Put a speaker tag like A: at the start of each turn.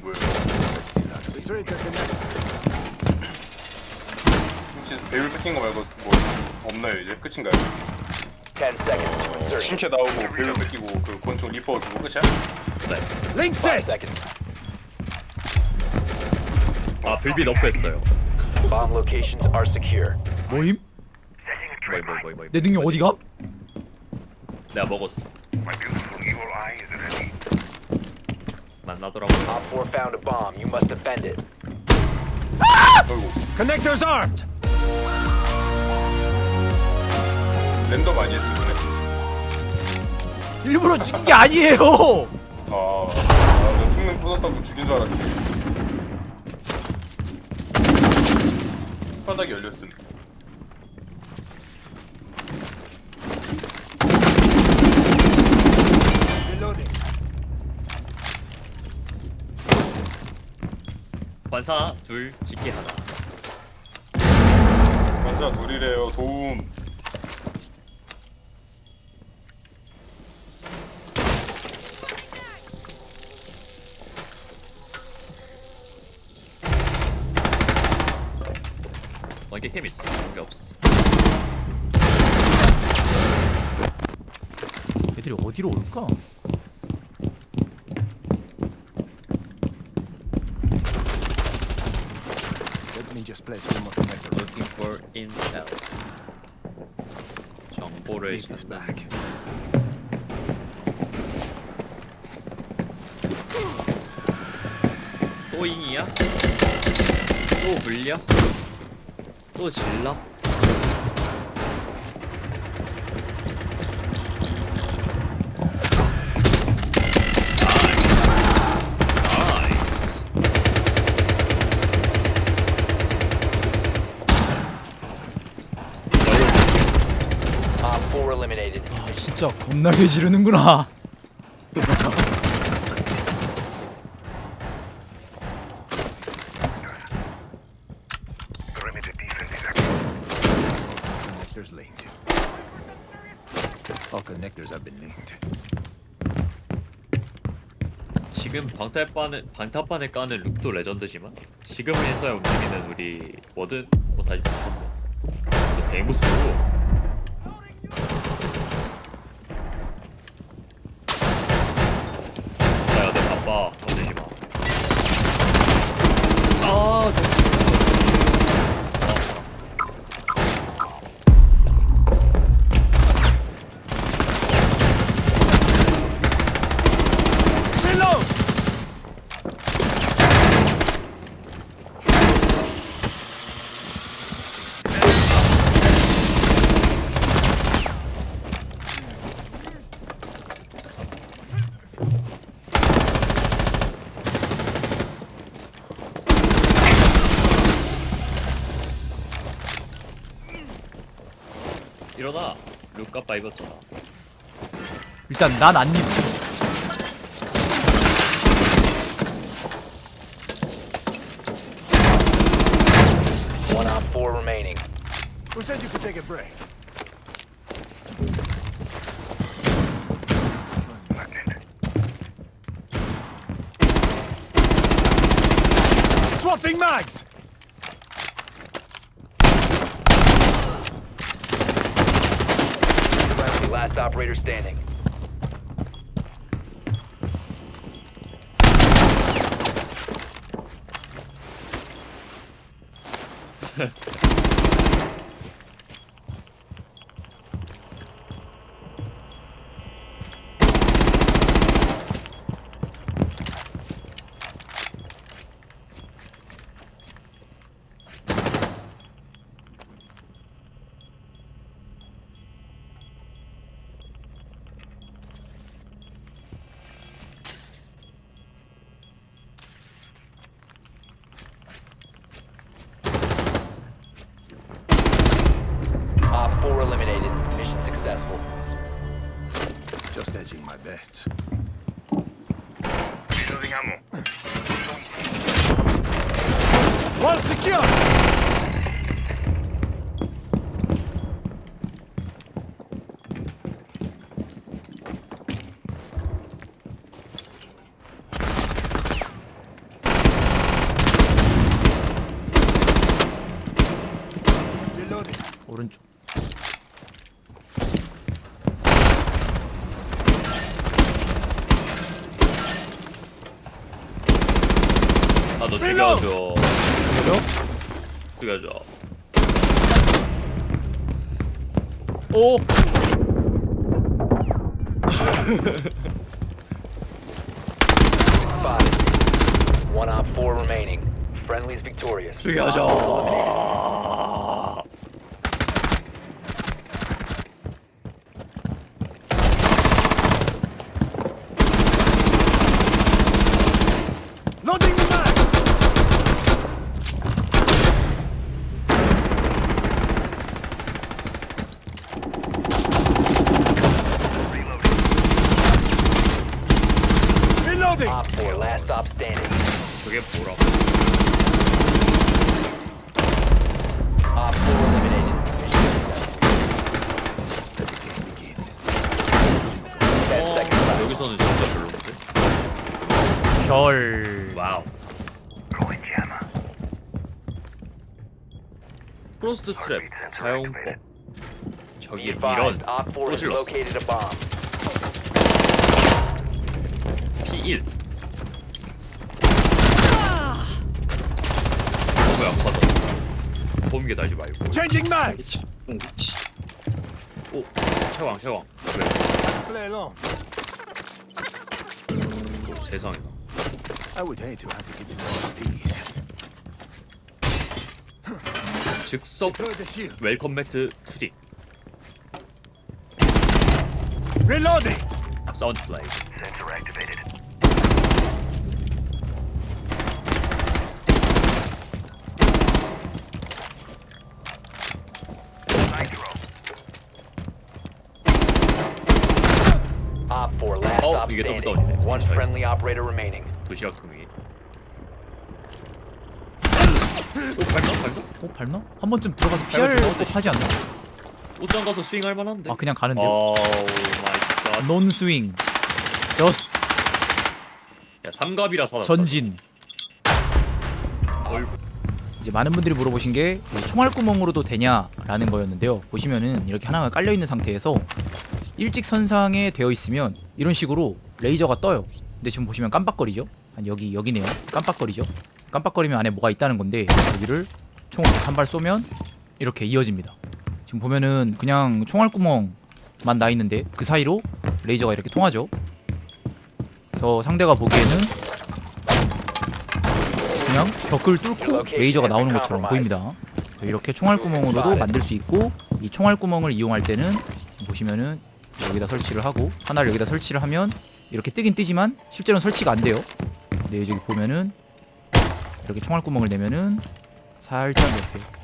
A: connected.
B: 혹시 배율 뺏긴 거 말고 뭐 없나요 이제? 끝인가요?
C: 10 seconds to insertion.
B: 신캐 나오고 배율 뺏기고 그 권총 리퍼 주고 끝이야?
A: Link
C: 5
A: set!
C: seconds.
D: 아 불비 너프했어요.
C: Bomb locations are secure.
E: 모임?
D: 뭐이 뭐이 뭐이 뭐이.
E: 내 능력 어디 가?
D: 내가 먹었어. 만나더라고.
C: Op 4 found a bomb. You must defend it.
A: Connectors armed!
B: 랜덤 많이 했으네
E: 일부러 죽인 게 아니에요.
B: 아, 아 투명 부쉈다고 죽인 줄 알았지 바닥이 열렸음
A: Reloading.
D: 관사 둘 집기 하나.
B: 관사 둘이래요 도움
D: 원개 캠 있어. 원개 없어.
E: 애들이 어디로 올까?
A: place one more connector.
D: Looking for intel. 정보를
A: Leave this
D: 찾는
A: back.
D: 또 잉이야? 또 물려? 또 질러?
C: Eliminated.
E: 아 진짜 겁나게 지르는구나.
A: Connectors linked. All connectors have been linked.
D: 지금 방탈반을 방탄반을 까는 룩도 레전드지만 지금에서야 움직이는 우리 워든 뭐 다시. 대무수. 나야 내 바빠 건들지 마. 아, 저...
A: Reload!
D: 일어나. 룩값 입었잖아.
E: 일단 난 안 입.
C: One Op 4 remaining.
A: Who said you could take a break? Swapping mags!
C: Last operator standing.
E: bet.
D: 나너
A: Reload!
D: 죽여줘.
E: 그래요?
D: 죽여줘.
E: 오!
C: Five. One op four remaining. Friendly's victorious.
D: 죽여줘.
A: Reloading!
C: Op four, last stop standing.
D: 저게 뭐라고?
C: Op four eliminated. Ten
D: 어,
C: seconds left.
D: 여기서는 진짜 별로인데?
E: 별
D: 와우. 프로스트 트랩 사용법.
C: Be
D: 저기
C: advised,
D: 이런
C: Op four
D: 또
C: has
D: 질렀어.
C: located a bomb.
D: P1 뭐야 커져 봄게 달지 말고
A: Changing mags!
D: 오 채왕 채왕
A: Play along.
D: 오 세상에나
A: I would hate to have to give you one of these.
D: 즉석
A: Throw the shield.
D: 웰컴 매트 트릭
A: Reloading!
D: 사운드 플레이
A: Sensor activated.
C: Op four,
D: double down.
C: One
D: Sorry.
C: friendly operator remaining.
D: 도시락 통이 오 발나 발나?
E: 어 밟나? 한 번쯤 들어가서 피할 법하지 않나?
D: 옷장 가서 스윙할 만한데
E: 아 그냥 가는데요?
D: 오 마이 갓
E: 논 스윙 저스트
D: 야 삼갑이라 살았다
E: 전진 이제 많은 분들이 물어보신 게이 총알 구멍으로도 되냐라는 거였는데요 보시면은 이렇게 하나가 깔려 있는 상태에서 일직선상에 되어 있으면 이런 식으로 레이저가 떠요. 근데 지금 보시면 깜빡거리죠? 한 여기 여기네요. 깜빡거리죠? 깜빡거리면 안에 뭐가 있다는 건데 여기를 총을 한 발 쏘면 이렇게 이어집니다. 지금 보면은 그냥 총알 구멍만 나 있는데 그 사이로 레이저가 이렇게 통하죠? 그래서 상대가 보기에는 그냥 벽을 뚫고 레이저가 나오는 것처럼 보입니다. 그래서 이렇게 총알 구멍으로도 만들 수 있고 이 총알 구멍을 이용할 때는 보시면은 여기다 설치를 하고 하나를 여기다 설치를 하면 이렇게 뜨긴 뜨지만 실제로는 설치가 안 돼요. 근데 여기 보면은 이렇게 총알 구멍을 내면은 살짝 이렇게